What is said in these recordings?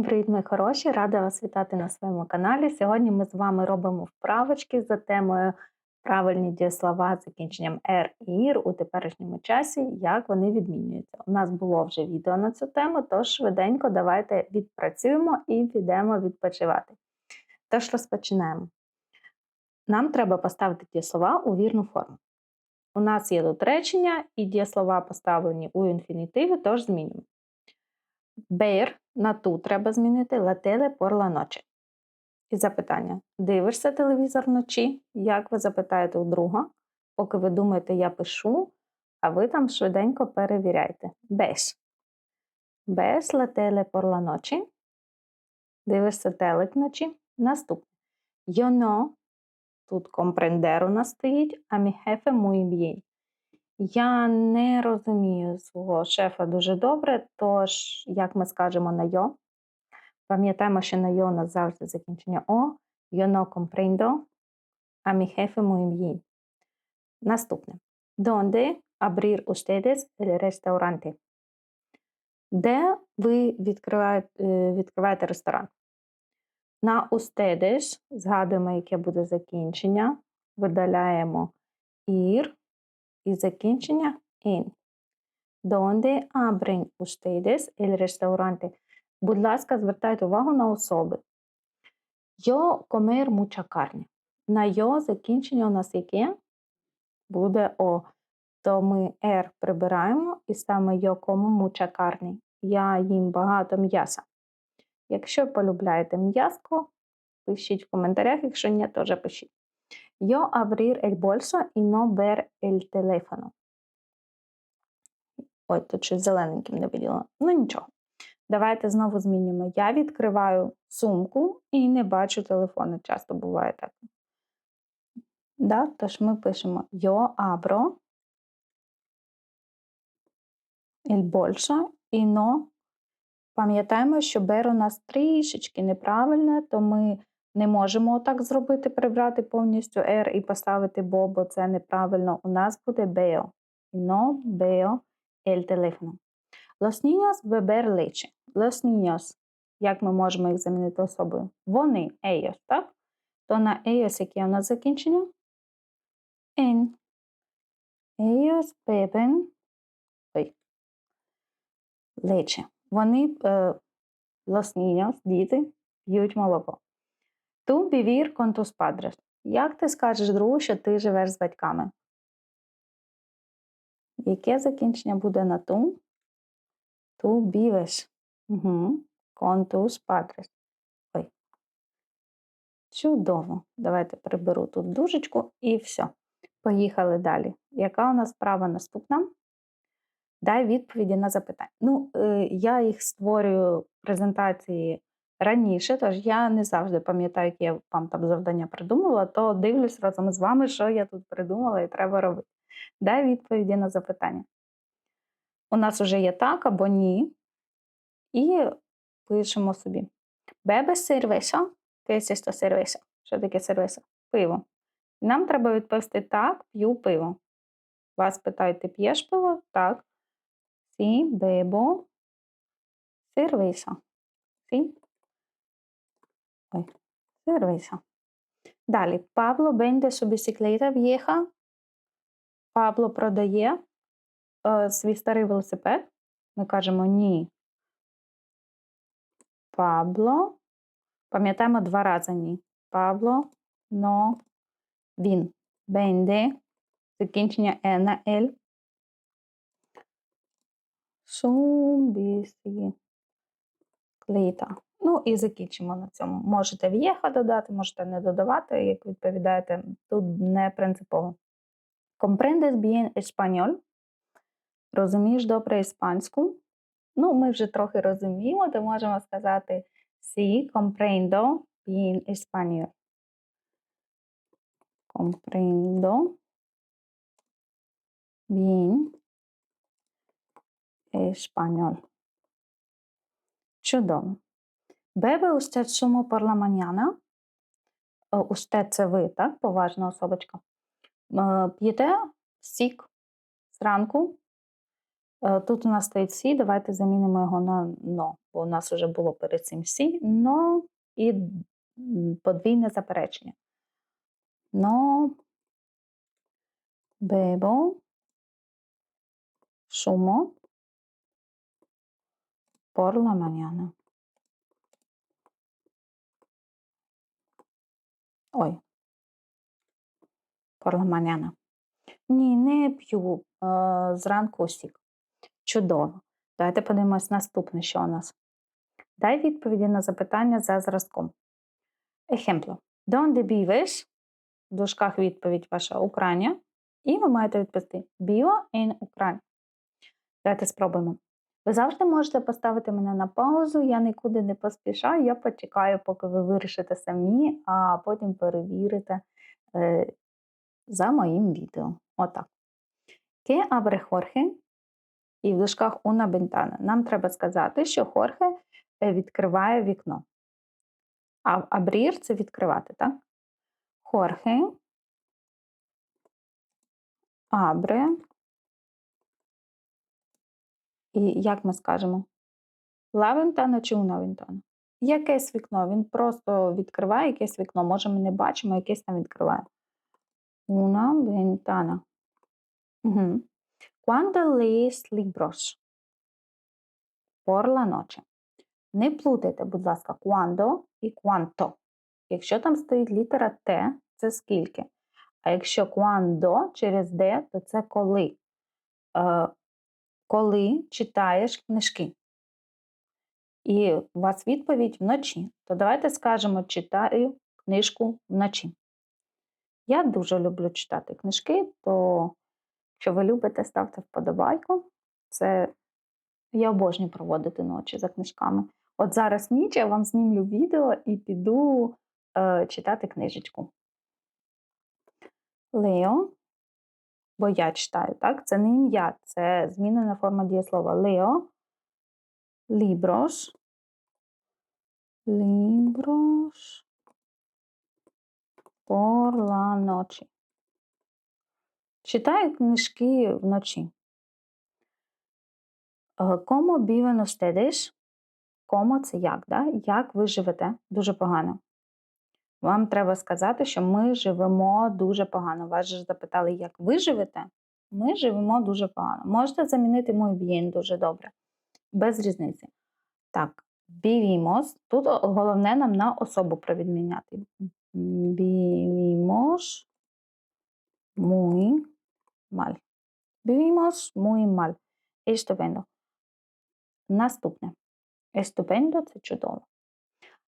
Всім привіт, мої хороші! Рада вас вітати на своєму каналі. Сьогодні ми з вами робимо вправочки за темою правильні дієслова з закінченням «р» і «ір» у теперішньому часі, як вони відмінюються. У нас було вже відео на цю тему, тож швиденько давайте відпрацюємо і підемо відпочивати. Тож розпочинаємо. Нам треба поставити дієслова у вірну форму. У нас є тут речення, і дієслова поставлені у інфінітиві, тож змінюємо. Бейр на ту треба змінити лателе пор ла ночі. І запитання: дивишся телевізор вночі? Як ви запитаєте у друга? Поки ви думаєте, я пишу, а ви там швиденько перевіряйте. Беш. Беш лателе пор ла ночі. Дивишся телек вночі. Наступне. Йоно. Тут компрендер у нас стоїть, а мі хефе muy bien. Я не розумію свого шефа дуже добре, тож, як ми скажемо на йо, пам'ятаємо, що на йо нас завжди закінчення О, no comprendo, a mi jefe muy. Наступне. Donde abrir ustedes restaurante? Де ви відкриваєте, відкриваєте ресторан? На ustedes, згадуємо, яке буде закінчення, видаляємо ір, і закінчення in. Donde abren ustedes el restaurante? Будь ласка, звертайте увагу на особи. Yo comer mucha carne. На йо закінчення у нас яке? Буде О. То ми R прибираємо і саме yo como mucha carne. Я їм багато м'яса. Якщо полюбляєте м'яско, пишіть в коментарях, якщо ні, теж пишіть. Yo abrir el bolso y no ver el teléfono. Ой, тут щось зелененьким не виділа. Ну нічого. Давайте знову змінюємо. Я відкриваю сумку і не бачу телефону. Часто буває так. Да? Тож ми пишемо Yo abro el bolso y no. Пам'ятаємо, що бер у нас трішечки неправильне, то ми не можемо так зробити, прибрати повністю R і поставити бо, бо це неправильно. У нас буде veo. No veo el teléfono. Los niños beber leche. Як ми можемо їх замінити особою? Вони, ellos, так? То на ellos яке у нас закінчення? En. Ellos beben Ой. leche. Вони, е, los діти, п'ють молоко. Ту бівір con tus. Як ти скажеш другу, що ти живеш з батьками? Яке закінчення буде на ту? Ту бівеш. Угу. Con tus. Ой. Чудово. Давайте приберу тут дужечку і все. Поїхали далі. Яка у нас справа наступна? Дай відповіді на запитання. Ну, е, я їх створюю презентації раніше, тож я не завжди пам'ятаю, які я вам там завдання придумала, то дивлюсь разом з вами, що я тут придумала і треба робити. Дай відповіді на запитання. У нас вже є так або ні. І пишемо собі. Бебе сервеса, кесісто сервеса. Що таке сервеса? Пиво. Нам треба відповісти так, п'ю пиво. Вас питають, ти п'єш пиво? Так. Сі, бебо, сервеса. Сі, Ой, cerveza. Далі, Пабло vende su bicicleta vieja. Пабло продає е, свій старий велосипед. Ми кажемо ні. Пабло. Пам'ятаємо два рази ні. Пабло, но він. Венде. Закінчення е на L. Su bicicleta. Ну і закінчимо на цьому. Можете в'єха додати, можете не додавати, як відповідаєте, тут не принципово. Comprendes bien español? Розумієш добре іспанську? Ну, ми вже трохи розуміємо, то можемо сказати Sí, comprendo bien español. Comprendo bien español. Чудово. Бебе sumo por la. Usted – це ви, так? Поважна особочка. П'єте сік зранку. Е, Тут у нас стоїть сі, давайте замінимо його на но, бо у нас вже було перед цим сі, но і подвійне заперечення. Но бебо шумо por la. Ой. Mañana. Ні, не п'ю е, зранку сік. Чудово. Давайте подивимось наступне, що у нас. Дай відповіді на запитання за зразком. Ejemplo. Donde vives? В дужках відповідь ваша Україна. І ви маєте відповісти Vivo in Ukraine. Давайте спробуємо. Ви завжди можете поставити мене на паузу, я нікуди не поспішаю, я почекаю, поки ви вирішите самі, а потім перевірите е, за моїм відео. Отак. Que abre Jorge? І в дужках una ventana. Нам треба сказати, що Хорхе е, відкриває вікно. А абрір це відкривати, так? Хорхе абре. І як ми скажемо? La чи una ventana? Якесь вікно. Він просто відкриває якесь вікно. Може, ми не бачимо, якесь там відкриває. Una ventana. Угу. Cuando lees libros por la noche. Не плутайте, будь ласка, quando і quanto. Якщо там стоїть літера Т, це скільки. А якщо quando через D, то це коли. Коли читаєш книжки. І у вас відповідь вночі. То давайте скажемо, читаю книжку вночі. Я дуже люблю читати книжки, то якщо ви любите, ставте вподобайку. Це я обожнюю проводити ночі за книжками. От зараз ніч я вам знімлю відео і піду е, читати книжечку. Лео, бо я читаю, так? Це не ім'я, це змінена форма дієслова. Лео, ліброш, ліброш, la noche. Читаю книжки вночі. Como viven ustedes? Como це як, да? Як ви живете? Дуже погано. Вам треба сказати, що ми живемо дуже погано. Вас же запитали, як ви живете? Ми живемо дуже погано. Можете замінити muy bien дуже добре. Без різниці. Так, vivimos. Тут головне нам на особу провідміняти. Vivimos muy mal. Vivimos muy mal. Estupendo. Наступне. Estupendo – це чудово.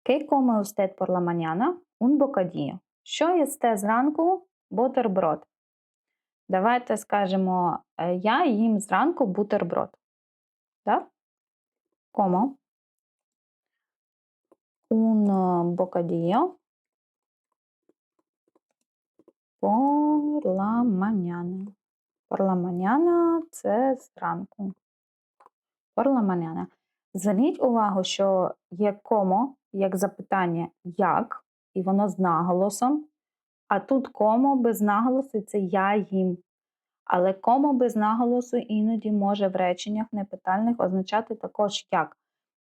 ¿Qué come usted por la mañana? Un bocadillo. Що їсте зранку? Бутерброд. Давайте скажемо, е, я їм зранку бутерброд. Так? Como? Un bocadillo por la mañana. Por la mañana – це зранку. Por la mañana. Зверніть увагу, що є комо, як запитання як, і воно з наголосом, а тут комо без наголосу це я їм. Але комо без наголосу іноді може в реченнях непитальних означати також як.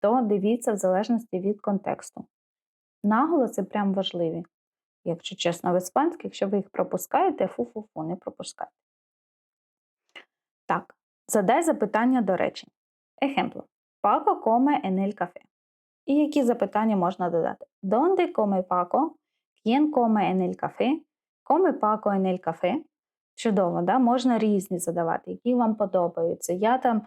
То дивіться в залежності від контексту. Наголоси прям важливі. Якщо чесно, в іспанській, якщо ви їх пропускаєте, фу-фу-фу, не пропускайте. Так, задай запитання до речень. Paco come en el café. І які запитання можна додати? Paco? ¿Quién come en el café? Come Paco en el café? Чудово, да? можна різні задавати, які вам подобаються. Я там,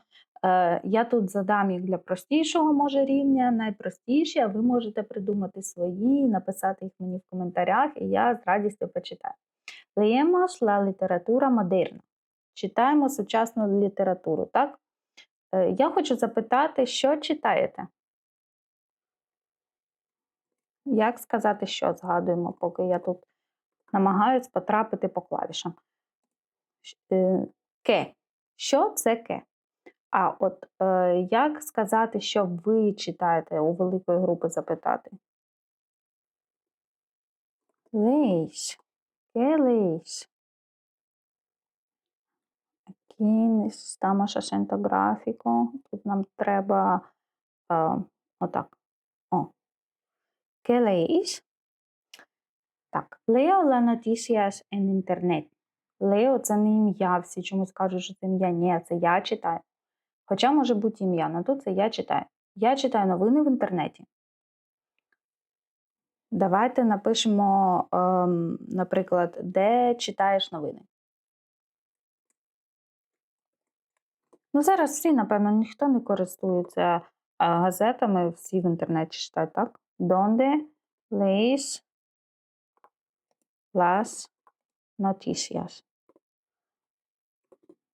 е, я тут задам їх для простішого може рівня, найпростіші, а ви можете придумати свої, написати їх мені в коментарях, і я з радістю почитаю. Leemos la literatura moderna. Читаємо сучасну літературу, так? Е, Я хочу запитати, що читаєте? Як сказати, що згадуємо, поки я тут намагаюсь потрапити по клавішам. Е, Ке. Що це ке? А от е, як сказати, що ви читаєте у великої групи запитати? Лейш. Ке лейш. Aquí estamos haciendo. Тут нам треба е, отак. О. ¿Qué? Так, leo las noticias en internet. Leo це не ім'я, всі чомусь кажуть, що це ім'я. Ні, це я читаю. Хоча може бути ім'я, але тут це я читаю. Я читаю новини в інтернеті. Давайте напишемо, ем, наприклад, де читаєш новини. Ну, зараз всі, напевно, ніхто не користується е, газетами, всі в інтернеті читають, так? Donde lees las noticias?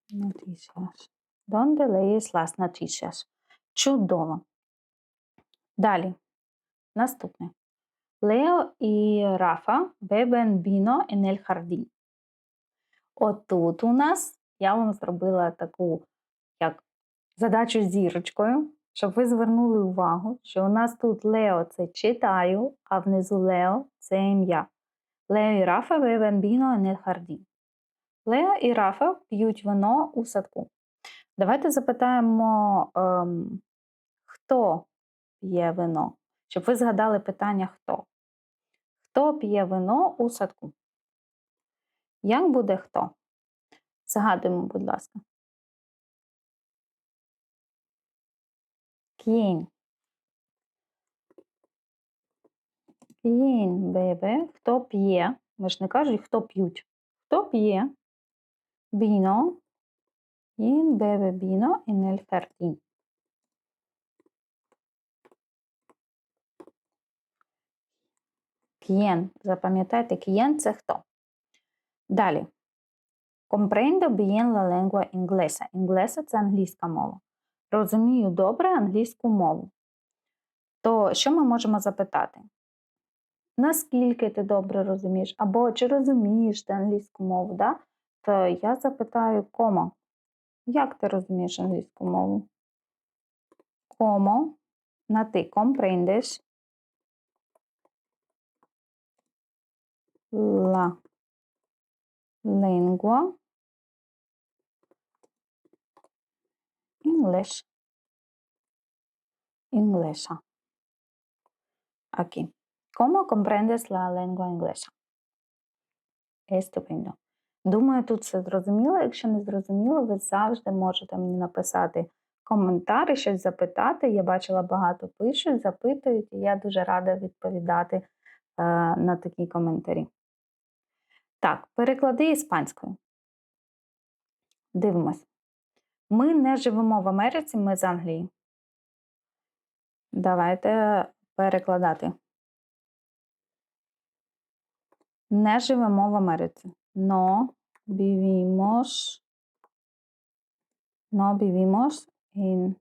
Noticias. Donde lees las noticias? Чудово. Далі. Наступне. Лео і Рафа vino en el jardín. Отут у нас я вам зробила таку як задачу з зірочкою, щоб ви звернули увагу, що у нас тут Лео це читаю, а внизу Лео це ім'я. Лео і Рафа vino en el. Лео і Рафа п'ють вино у садку. Давайте запитаємо, ем, хто п'є вино, щоб ви згадали питання хто. Хто п'є вино у садку? Як буде хто? Згадуємо, будь ласка. Кінь. Кінь, бебе. Хто п'є? Ми ж не кажуть, хто п'ють. Хто п'є? Біно. Кінь, бебе, біно і нель. К'єн. Запам'ятайте, к'єн це хто. Далі. Comprendo bien la lengua inglesa. Інглеса це англійська мова. Розумію добре англійську мову. То що ми можемо запитати? Наскільки ти добре розумієш? Або чи розумієш ти англійську мову? Да? То я запитаю комо. Як ти розумієш англійську мову? Комо на ти comprendes la lengua English. Inglesa. Aquí. ¿Cómo comprendes la lengua inglesa? Estupendo. Думаю, тут все зрозуміло. Якщо не зрозуміло, ви завжди можете мені написати коментар щось запитати. Я бачила, багато пишуть, запитують, і я дуже рада відповідати е, на такі коментарі. Так, переклади іспанською. Дивимось. Ми не живемо в Америці, ми з Англії. Давайте перекладати. Не живемо в Америці. No vivimos. No vivimos in.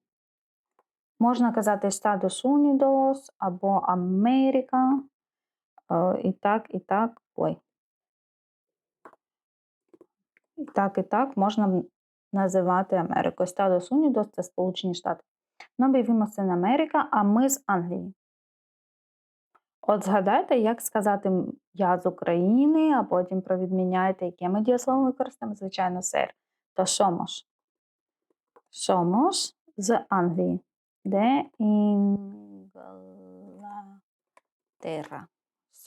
Можна казати Estados Unidos або Америка. Е, І так, і так. Ой. І так, і так можна називати Америку. Estados Unidos – це Сполучені Штати. Ну, vivimos in Америка, а ми з Англії. От згадайте, як сказати я з України, а потім провідміняйте, яке ми дієслово використаємо, звичайно, сер. То somos. Somos з Англії. Де Інглатерра.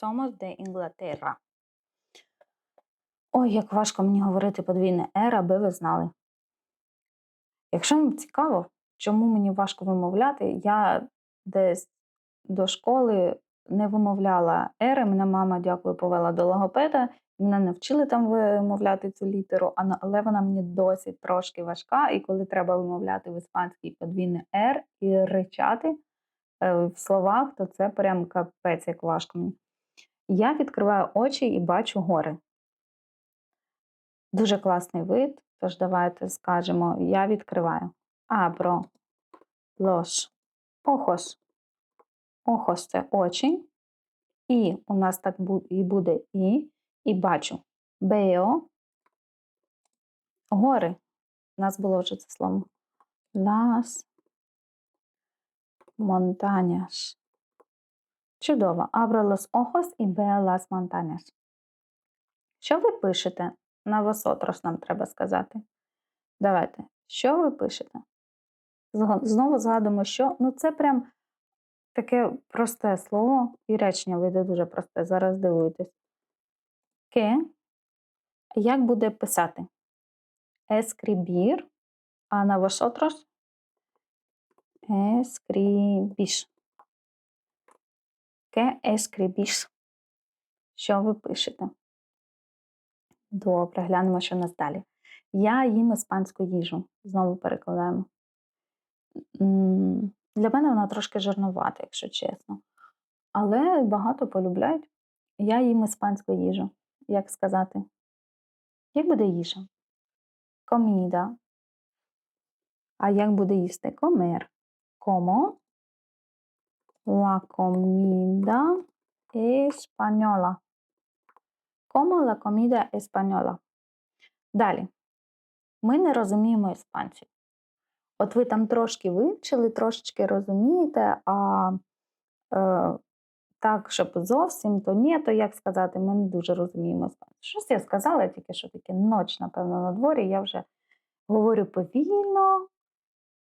Somos de Інглатерра. Ой, як важко мені говорити подвійне «ер», аби ви знали. Якщо вам цікаво, чому мені важко вимовляти, я десь до школи не вимовляла ери. Мене мама, дякую, повела до логопеда. Мене навчили там вимовляти цю літеру, але вона мені досі трошки важка. І коли треба вимовляти в іспанській подвійне «р» і ричати е, в словах, то це прям капець, як важко мені. Я відкриваю очі і бачу гори. Дуже класний вид, тож давайте скажемо, я відкриваю. Абро los ojos. Ojos – це очі. І у нас так і буде і. І бачу. Veo гори. У нас було вже це слово. Las montañas. Чудово. Abro los ojos і veo las montañas. Що ви пишете? На висотрос нам треба сказати. Давайте. Що ви пишете? Знову згадуємо, що ну це прям таке просте слово, і речення вийде дуже просте. Зараз дивуйтесь. Ке. Як буде писати? Escribir, а на vosotros? Escribís. ¿Qué escribís? Що ви пишете? Добре, глянемо, що у нас далі. Я їм іспанську їжу. Знову перекладаємо. Для мене вона трошки жирнувата, якщо чесно. Але багато полюбляють. Я їм іспанську їжу. Як сказати? Як буде їжа? Коміда. А як буде їсти? Комер. Como la comida española. Como la comida española. Далі. Ми не розуміємо іспанців. От ви там трошки вивчили, трошечки розумієте, а е, так, щоб зовсім, то ні, то як сказати, ми не дуже розуміємо іспанців. Щось я сказала, тільки що таке ноч, напевно, на дворі, я вже говорю повільно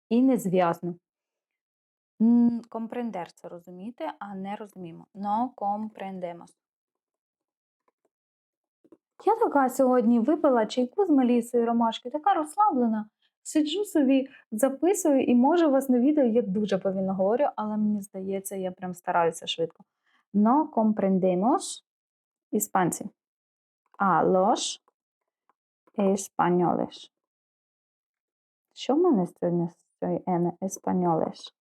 і незв'язно. Компрендер це розуміти, а не розуміємо. No comprendemos. Я така сьогодні випила чайку з Мелісою Ромашки, така розслаблена. Сиджу собі, записую, і може вас на відео я дуже повільно говорю, але мені здається, я прям стараюся швидко. No comprendemos іспанці. А los españoles. Що в мене сьогодні з цієї ени? Españoles.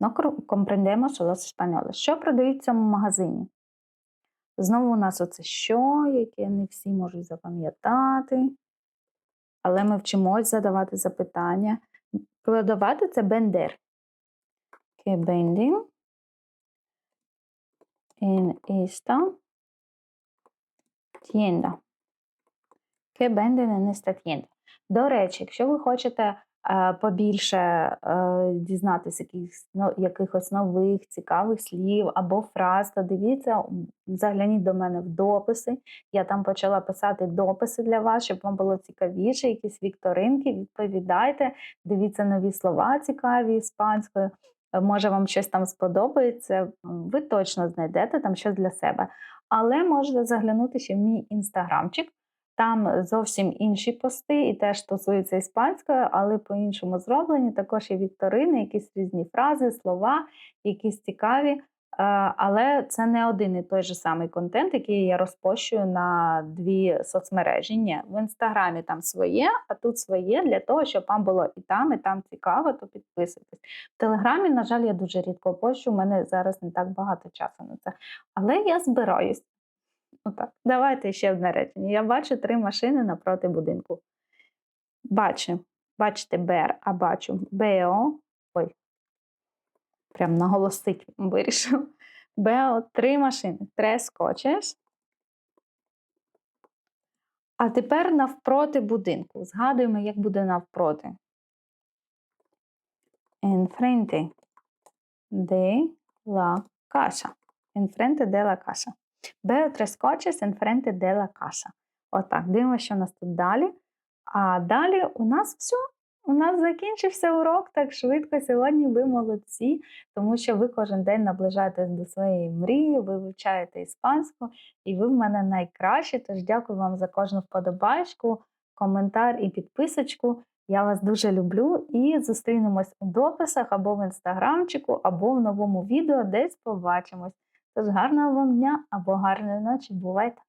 No comprendemos los españoles. Що продають в цьому магазині? Знову у нас оце що, яке не всі можуть запам'ятати. Але ми вчимось задавати запитання. Продавати це бендер. Que venden en esta tienda. Que venden en esta tienda. До речі, якщо ви хочете побільше е, дізнатися якихось, ну, якихось нових цікавих слів або фраз, то дивіться, загляніть до мене в дописи. Я там почала писати дописи для вас, щоб вам було цікавіше, якісь вікторинки, відповідайте, дивіться нові слова цікаві іспанською. Е, Може, вам щось там сподобається, ви точно знайдете там щось для себе. Але можете заглянути ще в мій інстаграмчик. Там зовсім інші пости і теж стосуються іспанської, але по-іншому зроблені. Також є вікторини, якісь різні фрази, слова, якісь цікаві. Е, Але це не один і той же самий контент, який я розпощую на дві соцмережі. Ні, в інстаграмі там своє, а тут своє для того, щоб вам було і там, і там цікаво, то підписуйтесь. В Телеграмі, на жаль, я дуже рідко пощу, у мене зараз не так багато часу на це. Але я збираюсь. Отак. Давайте ще одне речення. Я бачу три машини напроти будинку. Бачу. Бачите, БР, а бачу БО. Ой, прям наголосить вирішив. БО три машини. Coches. А тепер навпроти будинку. Згадуємо, як буде навпроти. Enfrente de la casa. Enfrente de la casa. Tres coches enfrente de la casa. Отак, дивимося, що у нас тут далі. А далі у нас все. У нас закінчився урок так швидко. Сьогодні ви молодці, тому що ви кожен день наближаєтесь до своєї мрії, ви вивчаєте іспанську, і ви в мене найкращі. Тож дякую вам за кожну вподобайку, коментар і підписочку. Я вас дуже люблю і зустрінемось у дописах або в інстаграмчику, або в новому відео, десь побачимось. Тож гарного вам дня або гарної ночі. Бувайте!